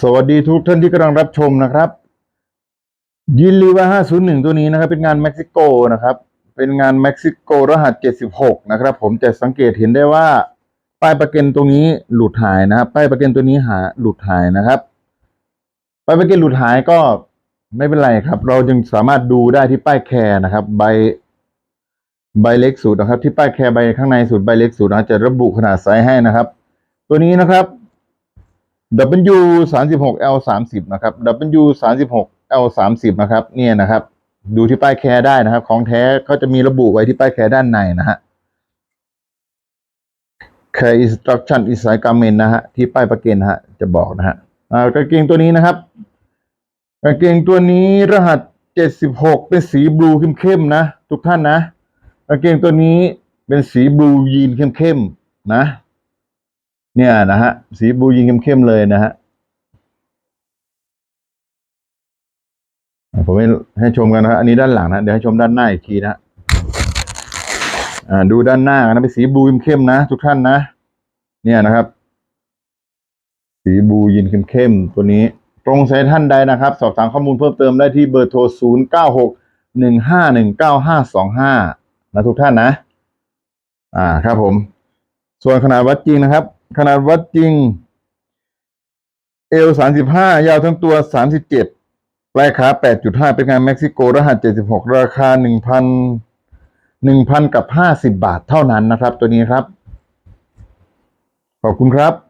สวัสดีทุกท่านที่กำลังรับชมนะครับยินลีว่า 501 ตัวนี้นะครับ เป็นงานเม็กซิโกนะครับ เป็นงานเม็กซิโกรหัส 76 นะครับ ผมจะสังเกตเห็นได้ว่า ป้ายประกันตรงนี้หลุดหายนะครับป้ายประกันตัวนี้หาหลุดหายนะครับ ป้ายประกันหลุดหายก็ไม่เป็นไรครับ เรายังสามารถดูได้ที่ป้ายแคร์นะครับ ใบใบเล็กสุดนะครับ ที่ป้ายแคร์ใบข้างในสุดใบเล็กสุดนะจะระบุขนาดไซส์ให้นะครับ ตัวนี้นะครับ W 36 L 30นะครับ W 36 L 30นะครับ เนี่ยนะครับ ดูที่ป้ายแคร์ได้นะครับ ของแท้เขาจะมีระบุไว้ที่ป้ายแคร์ด้านในนะฮะ Care Instruction is like garment นะฮะที่ป้ายประกันะฮะจะบอกนะฮะอ่ากางเกงตัวนี้นะครับกางเกงตัวนี้รหัส 76 เป็นสีบลูเข้มๆนะ ทุกท่านนะกางเกงตัวนี้เป็นสีบลูยีนเข้มๆนะ เนี่ยนะฮะ สีบูยิงเข้มๆเลยนะฮะผมให้ชมกันนะครับอันนี้ด้านหลังนะเดี๋ยวให้ชมด้านหน้าอีกทีนะฮะอ่าดูด้านหน้ากันนะเป็นสีบลูเข้มๆนะทุกท่านนะเนี่ยนะครับ สีบูยินเข้มๆตัวนี้ ตรงใจท่านใดนะครับ สอบถามข้อมูลเพิ่มเติมได้ที่เบอร์โทร 0 9 6 1 5 1 9 5 2 5 นะทุกท่านนะ อ่าครับผม ส่วนขนาดวัดจริงนะครับ ขนาดวัดจริง เอลสามสิบห้ายาวทั้งตัวสามสิบเจ็ดปลายขาแปดจุดห้าเป็นงานเม็กซิโกรหัสเจ็ดสิบหกราคาหนึ่งพันหนึ่งพันกับห้าสิบบาทเท่านั้นนะครับ ตัวนี้ครับ ขอบคุณครับ